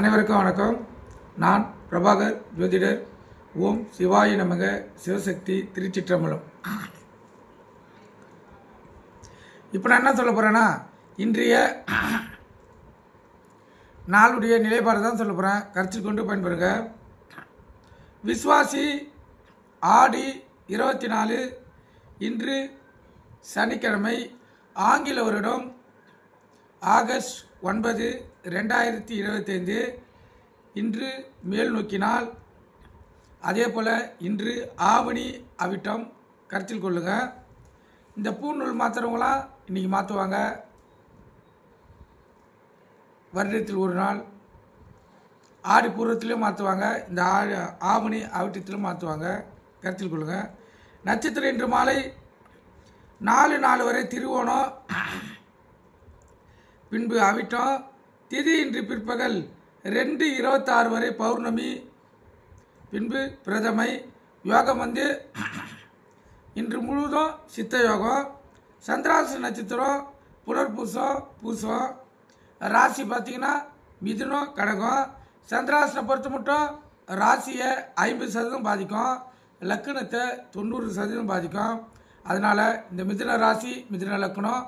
அனைவருக்கும் வணக்கம். நான் பிரபாகர் ஜோதிடர். ஓம் சிவாய நமக. சிவசக்தி திருச்சிற்றம்பலம். இப்போ நான் என்ன சொல்ல போகிறேன்னா இன்றைய நாளுடைய நிலைப்பாடு தான் சொல்ல போகிறேன் கருத்து கொண்டு பயன்பெறுங்க விஸ்வாசி ஆடி இருபத்தி நாலு இன்று சனிக்கிழமை ஆங்கில வருடம் ஆகஸ்ட் ஒன்பது ரெண்டாயிரத்தி இருபத்தைந்து. இன்று மேல் நோக்கினால் அதே போல் இன்று ஆவணி அவிட்டம் கருத்தில் கொள்ளுங்கள் இந்த பூநூல் மாற்றுறவங்களாம் இன்றைக்கி மாற்றுவாங்க வருடத்தில் ஒரு நாள் ஆடி பூர்வத்திலையும் மாற்றுவாங்க இந்த ஆடி ஆவணி அவிட்டத்திலும் மாற்றுவாங்க கருத்தில் கொள்ளுங்கள் நட்சத்திரம் இன்று மாலை நாலு நாலு வரை திருவோணம். பின்பு அவிட்டம் திதி இன்று பிற்பகல் ரெண்டு இருபத்தாறு வரை பௌர்ணமி. பின்பு பிரதமை யோகம் வந்து இன்று முழுவதும் சித்த யோகம் சந்திராசு நட்சத்திரம் புனர்பூசம் பூசம். ராசி பார்த்தீங்கன்னா மிதுனம் கடகம். சந்திராசனை பொறுத்த மட்டும் ராசியை ஐம்பது சதவீதம் பாதிக்கும். லக்கணத்தை தொண்ணூறு சதவீதம் பாதிக்கும். அதனால் இந்த மிதுன ராசி மிதுன லக்கணம்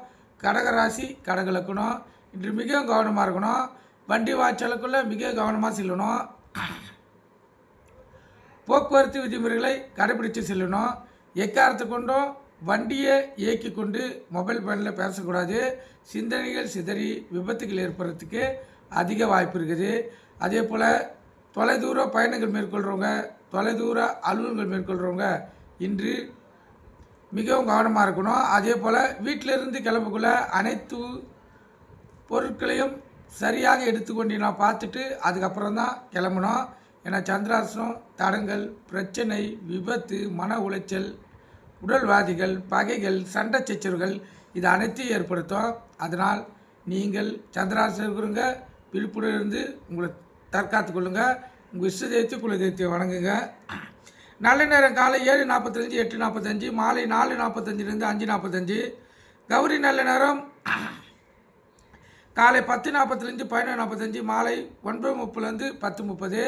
கடக ராசி கடக லக்கணம் இன்று மிகவும் கவனமாக இருக்கணும். வண்டி வாய்ச்சலுக்குள்ளே மிக கவனமாக செல்லணும். போக்குவரத்து விதிமுறைகளை கடைபிடித்து செல்லணும். எக்காரத்தை கொண்டும்? வண்டியை இயக்கி கொண்டு மொபைல் ஃபோனில் பேசக்கூடாது. சிந்தனைகள் சிதறி விபத்துகள் ஏற்படுறதுக்கு அதிக வாய்ப்பு இருக்குது. அதே போல் தொலைதூர பயணங்கள் மேற்கொள்கிறவங்க தொலைதூர அலுவல்கள் மேற்கொள்கிறவங்க இன்று மிகவும் கவனமாக இருக்கணும். அதே போல் வீட்டிலிருந்து கிளம்பக்குள்ள அனைத்து பொருட்களையும் சரியாக எடுத்துக்கொண்டு நான் பார்த்துட்டு அதுக்கப்புறம் தான் கிளம்பணும். ஏன்னா சந்திராசனம் தடங்கள் பிரச்சனை விபத்து மன உளைச்சல் உடல்வாதிகள் பகைகள் சண்டை சச்சரவுகள் இது அனைத்தையும் ஏற்படுத்தும். அதனால் நீங்கள் சந்திராசனம் இருக்கிறவங்க விழிப்புடன் இருந்து உங்களை தற்காத்து கொள்ளுங்கள் உங்கள் இஷ்ட தெய்வத்தை குல தெய்வத்தை வணங்குங்க. நல்ல நேரம் காலை ஏழு நாற்பத்தஞ்சு எட்டு நாற்பத்தஞ்சு மாலை நாலு நாற்பத்தஞ்சிலேருந்து அஞ்சு நாற்பத்தஞ்சு. கௌரி நல்ல நேரம். காலை பத்து நாற்பத்துலேருந்து பதினொன்று நாற்பத்தஞ்சு மாலை ஒன்பது முப்பதுலேருந்து பத்து முப்பது.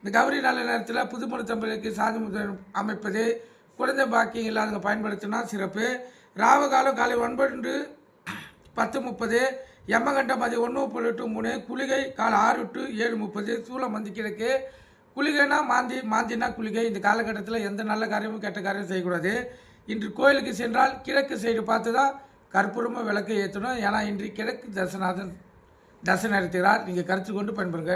இந்த கௌரி நல்ல நேரத்தில் புதுமண தம்பதிக்கு சாதி அமைப்பது குழந்தை பாக்கியம் இல்லாதவங்க பயன்படுத்தினா சிறப்பு. ராவு காலம் காலை ஒன்பது பத்து முப்பது எம்மகண்டம் மதியம் ஒன்று முப்பது டு மூணு குளிகை காலை ஆறு டு ஏழு முப்பது சூளம் வந்து கிழக்கு. குளிகைனா மாந்தி மாந்தினா குளிகை. இந்த காலகட்டத்தில் எந்த நல்ல காரியமும் கெட்ட காரியமும் செய்யக்கூடாது. இன்று கோயிலுக்கு சென்றால் கிழக்கு சைடு பார்த்து தான் கற்பூரமாக விளக்கு ஏற்றணும் ஏன்னா இன்று கிழக்கு தசநாதன் தரிசனம் நடத்துகிறார் நீங்கள் கருத்து கொண்டு பயன்பெறுங்க.